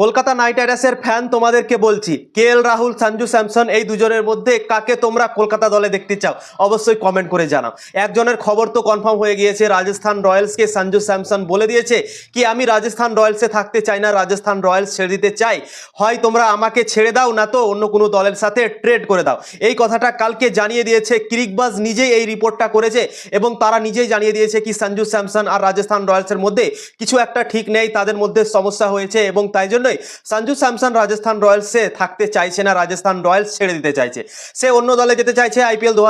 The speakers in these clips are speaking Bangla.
কলকাতা নাইট রাইডার্সের ফ্যান তোমাদেরকে বলছি, কে এল রাহুল, সঞ্জু স্যামসন, এই দুজনের মধ্যে কাকে তোমরা কলকাতা দলে দেখতে চাও, অবশ্যই কমেন্ট করে জানাও। একজনের খবর তো কনফার্ম হয়ে গিয়েছে, রাজস্থান রয়্যালসকে সঞ্জু স্যামসন বলে দিয়েছে কি, আমি রাজস্থান রয়্যালসে থাকতে চাই না, রাজস্থান রয়্যালস ছেড়ে দিতে চাই। হয় তোমরা আমাকে ছেড়ে দাও, না তো অন্য কোনো দলের সাথে ট্রেড করে দাও। এই কথাটা কালকে জানিয়ে দিয়েছে ক্রিকবাজ, নিজেই এই রিপোর্টটা করেছে এবং তারা নিজেই জানিয়ে দিয়েছে কি, সঞ্জু স্যামসন আর রাজস্থান রয়্যালসের মধ্যে কিছু একটা ঠিক নেই, তাদের মধ্যে সমস্যা হয়েছে এবং তাই জন্যই সঞ্জু স্যামসন রাজস্থান রয়্যালসে থাকতে চাইছে না, রাজস্থান রয়্যালস ছেড়ে দিতে চাইছে। সে অন্য দলে যেতে চাইছে আইপিএল দু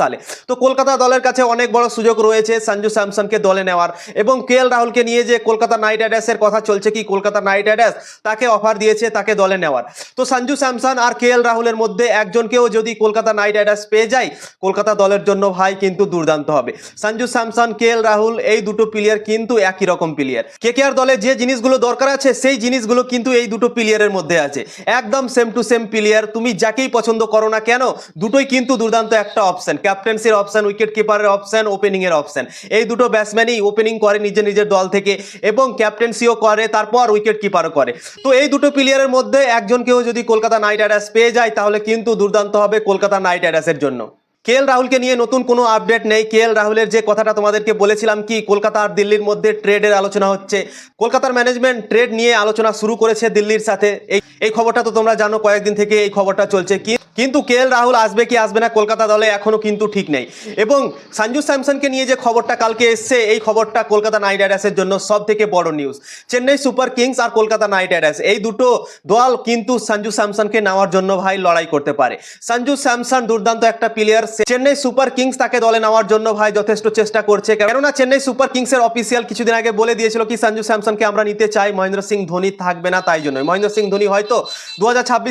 সালে। তো কলকাতা দলের কাছে অনেক বড় সুযোগ রয়েছে সঞ্জু স্যামসনকে দলে নেওয়ার এবং কে রাহুলকে নিয়ে যে কলকাতা নাইট রাইডার্সের কথা চলছে কি কলকাতা নাইট রাইডার্স তাকে অফার দিয়েছে, তাকে দলে নেওয়ার। তো সঞ্জু স্যামসন আর কে রাহুলের মধ্যে একজনকেও যদি কলকাতা নাইট রাইডার্স পেয়ে যায়, কলকাতা দলের জন্য ভাই কিন্তু দুর্দান্ত হবে। সঞ্জু স্যামসন, কে রাহুল এই দুটো প্লেয়ার কিন্তু একই রকম প্লেয়ার কে কে আর দলে যে জিনিসগুলো দরকার আছে, সেই জিনিসগুলো কিন্তু এই দুটো প্লেয়ারের মধ্যে আছে। একদম সেম টু সেম প্লেয়ার, তুমি যাকেই পছন্দ করো না কেন, দুটোই কিন্তু দুর্দান্ত একটা অপশন ক্যাপ্টেন্সির অপশন উইকেট কিপারের অপশন ওপেনিং এর অপশন এই দুটো ব্যাটসম্যানই ওপেনিং করে নিজের নিজের দল থেকে এবং ক্যাপ্টেন্সিও করে, তারপর উইকেট কিপারও করে। তো এই দুটো প্লেয়ারের মধ্যে একজনকেও যদি কলকাতা নাইট রাইডার্স পেয়ে যায়, তাহলে কিন্তু দুর্দান্ত হবে কলকাতা নাইট রাইডার্সের জন্য। কে এল রাহুলকে নিয়ে নতুন কোনো আপডেট নেই। কে এল রাহুলের যে কথাটা তোমাদেরকে বলেছিলাম কি কলকাতা আর দিল্লির মধ্যে ট্রেডের আলোচনা হচ্ছে। কলকাতার ম্যানেজমেন্ট ট্রেড নিয়ে আলোচনা শুরু করেছে দিল্লির সাথে। এই এই খবরটা তো তোমরা জানো, কয়েকদিন থেকে এই খবরটা চলছে। কি, কিন্তু কে এল রাহুল আসবে কি আসবে না কলকাতা দলে এখনও কিন্তু ঠিক নেই। এবং সঞ্জু স্যামসনকে নিয়ে যে খবরটা কালকে এসছে, এই খবরটা কলকাতা নাইট রাইডার্সের জন্য সব থেকে বড় নিউজ চেন্নাই সুপার কিংস আর কলকাতা নাইট রাইডার্স, এই দুটো দল কিন্তু সঞ্জু স্যামসনকে নেওয়ার জন্য ভাই লড়াই করতে পারে। সঞ্জু স্যামসন দুর্দান্ত একটা প্লেয়ার চেন্নাই সুপার কিংস তাকে দলে নেওয়ার জন্য ভাই যথেষ্ট চেষ্টা করছে। কেননা চেন্নাই সুপার কিংসের অফিসিয়াল কিছুদিন আগে বলে দিয়েছিল কি, সঞ্জু স্যামসনকে আমরা নিতে চাই, মহেন্দ্র সিং ধোনি থাকবে না তাই জন্য মহেন্দ্র সিং ধোনি হয়তো দু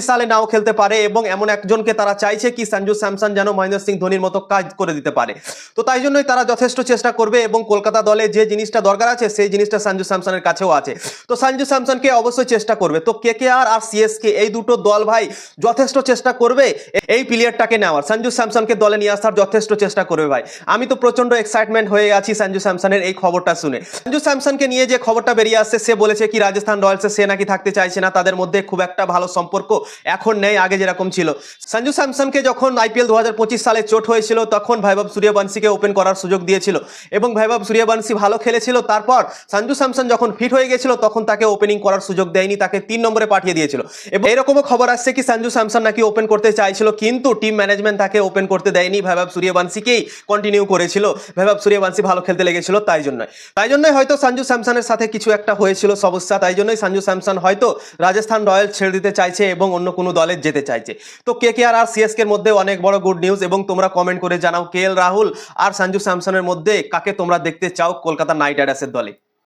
সালে নাও খেলতে পারে এবং এমন একজনকে তারা চাইছে কি, সঞ্জু স্যামসন যেন মহেন্দ্র সিং ধোনির মতো কাজ করে দিতে পারে। তো তাই জন্যই তারা যথেষ্ট চেষ্টা করবে এবং কলকাতা দলে যে জিনিসটা দরকার আছে, সেই জিনিসটা সঞ্জু স্যামসনের কাছেও আছে। তো সঞ্জু স্যামসনকে অবশ্যই চেষ্টা করবে। তো কে কে আর আর সিএসকে এই দুটো দল ভাই যথেষ্ট চেষ্টা করবে এই প্লেয়ারটাকে নেওয়ার। সঞ্জু স্যামসনকে দলে নিয়ে আসার যথেষ্ট চেষ্টা করবে ভাই। আমি তো প্রচণ্ড এক্সাইটমেন্ট হয়ে আছি সঞ্জু স্যামসনের এই খবরটা শুনে। সঞ্জু স্যামসনকে নিয়ে যে খবরটা বেরিয়ে আসছে, সে বলেছে কি, রাজস্থান রয়্যালসে সে নাকি থাকতে চাইছে না, তাদের মধ্যে খুব একটা ভালো সম্পর্ক এখন নেই, আগে যেরকম ছিল। সঞ্জু স্যামসনকে যখন আইপিএল দু সালে চোট হয়েছিল, তখন ভাইবাব সূর্যবংশীকে ওপেন করার সুযোগ দিয়েছিল এবং ভাইবাব সূর্যবংশী ভালো খেলেছিল। তারপর সঞ্জু স্যামসন যখন ফিট হয়ে গেছিল, তখন তাকে ওপেনিং করার সুযোগ দেয়নি, তাকে তিন নম্বরে পাঠিয়ে দিয়েছিল। এবং এরকমও খবর আসছে কি সঞ্জু স্যামসন নাকি ওপেন করতে চাইছিল, কিন্তু টিম ম্যানেজমেন্ট তাকে ওপেন করতে দেয়নি। ভাইবাব সূর্যবংশীকেই কন্টিনিউ করেছিল। ভাইবাব সূর্যবংশী ভালো খেলতে লেগেছিল তাই জন্য তাই জন্যই হয়তো সঞ্জু স্যামসনের সাথে কিছু একটা হয়েছিল সমস্যা। তাই জন্যই সঞ্জু স্যামসন হয়তো রাজস্থান রয়্যাল ছেড়ে দিতে চাইছে এবং অন্য কোনো দলে যেতে চাইছে। তো কে কে আর আর সিএসকে এর মধ্যে অনেক বড় গুড নিউজ এবং তোমরা কমেন্ট করে জানাও কে রাহুল আর সঞ্জু স্যামসনের মধ্যে কাকে তোমরা দেখতে চাও কলকাতা নাইট রাইডার্সের দলে।